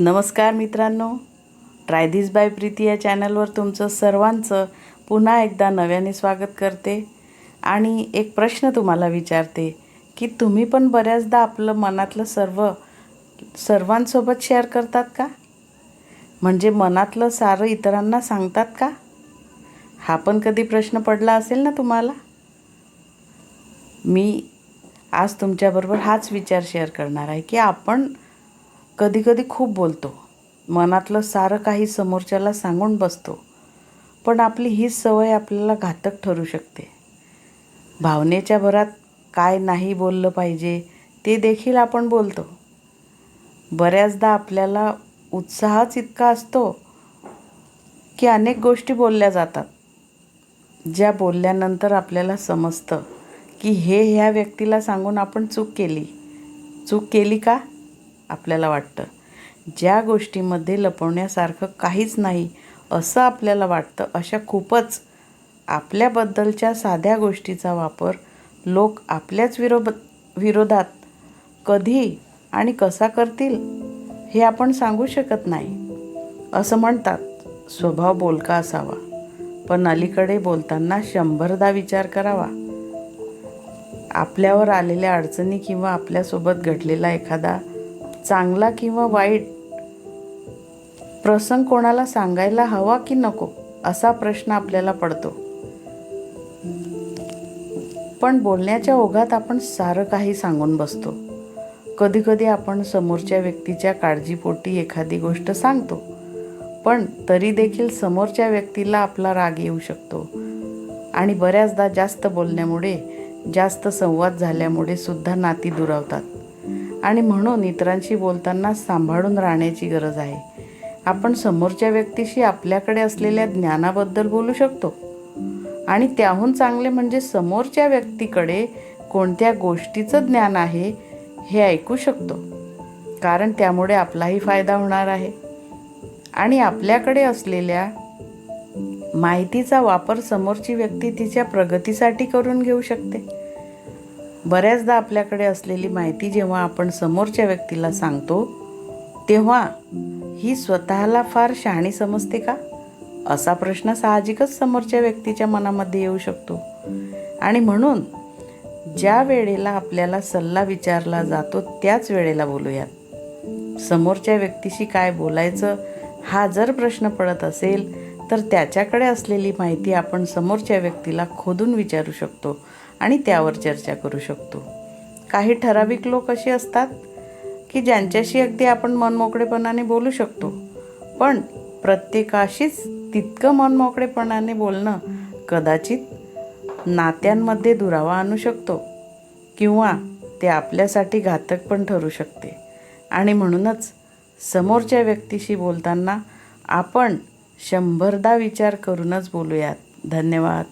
नमस्कार मित्रांनो. Try this by Preeti या चॅनलवर तुमचं सर्वांचं पुन्हा एकदा नव्याने स्वागत करते. आणि एक प्रश्न तुम्हाला विचारते की तुम्ही पण बऱ्याचदा आपलं मनातलं सर्व सर्वांसोबत शेअर करतात का? म्हणजे मनातलं सारं इतरांना सांगतात का? हा पण कधी प्रश्न पडला असेल ना तुम्हाला? मी आज तुमच्याबरोबर हाच विचार शेअर करणार आहे की आपण कधीकधी खूप बोलतो. मनातलं सारं काही समोरच्याला सांगून बसतो. पण आपली हीच सवय आपल्याला घातक ठरू शकते. भावनेच्या भरात काय नाही बोललं पाहिजे ते देखील आपण बोलतो. बऱ्याचदा आपल्याला उत्साहच इतका असतो की अनेक गोष्टी बोलल्या जातात. ज्या बोलल्यानंतर आपल्याला समजतं की हे ह्या व्यक्तीला सांगून आपण चूक केली. चूक केली का? आपल्याला वाटतं. ज्या गोष्टीमध्ये लपवण्यासारखं काहीच नाही असं आपल्याला वाटतं अशा खूपच आपल्याबद्दलच्या साध्या गोष्टीचा वापर लोक आपल्याच विरोध विरोधात कधी आणि कसा करतील हे आपण सांगू शकत नाही. असं म्हणतात स्वभाव बोलका असावा पण अलीकडे बोलताना शंभरदा विचार करावा. आपल्यावर आलेल्या अडचणी किंवा आपल्यासोबत घडलेला एखादा चांगला किंवा वाईट प्रसंग कोणाला सांगायला हवा की नको असा प्रश्न आपल्याला पडतो. पण बोलण्याच्या ओघात आपण सारं काही सांगून बसतो. कधीकधी आपण समोरच्या व्यक्तीच्या काळजीपोटी एखादी गोष्ट सांगतो पण तरी देखील समोरच्या व्यक्तीला आपला राग येऊ शकतो. आणि बऱ्याचदा जास्त बोलण्यामुळे जास्त संवाद झाल्यामुळे सुद्धा नाती दुरावतात. आणि म्हणून इतरांशी बोलताना सांभाळून राहण्याची गरज आहे. आपण समोरच्या व्यक्तीशी आपल्याकडे असलेल्या ज्ञानाबद्दल बोलू शकतो. आणि त्याहून चांगले म्हणजे समोरच्या व्यक्तीकडे कोणत्या गोष्टीचं ज्ञान आहे हे ऐकू शकतो. कारण त्यामुळे आपलाही फायदा होणार आहे. आणि आपल्याकडे असलेल्या माहितीचा वापर समोरची व्यक्ती तिच्या प्रगतीसाठी करून घेऊ शकते. बऱ्याचदा आपल्याकडे असलेली माहिती जेव्हा आपण समोरच्या व्यक्तीला सांगतो तेव्हा ही स्वतःला फार शहाणी समजते का? असा प्रश्न साहजिकच समोरच्या व्यक्तीच्या मनामध्ये येऊ शकतो. आणि म्हणून ज्या वेळेला आपल्याला सल्ला विचारला जातो त्याच वेळेला बोलूयात. समोरच्या व्यक्तीशी काय बोलायचं हा जर प्रश्न पडत असेल तर त्याच्याकडे असलेली माहिती आपण समोरच्या व्यक्तीला खोदून विचारू शकतो. आणि त्यावर चर्चा करू शकतो. काही ठराविक लोक असे असतात की ज्यांच्याशी अगदी आपण मनमोकळेपणाने बोलू शकतो. पण प्रत्येकाशीच तितकं मनमोकळेपणाने बोलणं कदाचित नात्यांमध्ये दुरावा आणू शकतो किंवा ते आपल्यासाठी घातक पण ठरू शकते. आणि म्हणूनच समोरच्या व्यक्तीशी बोलताना आपण शंभरदा विचार करूनच बोलूयात. धन्यवाद.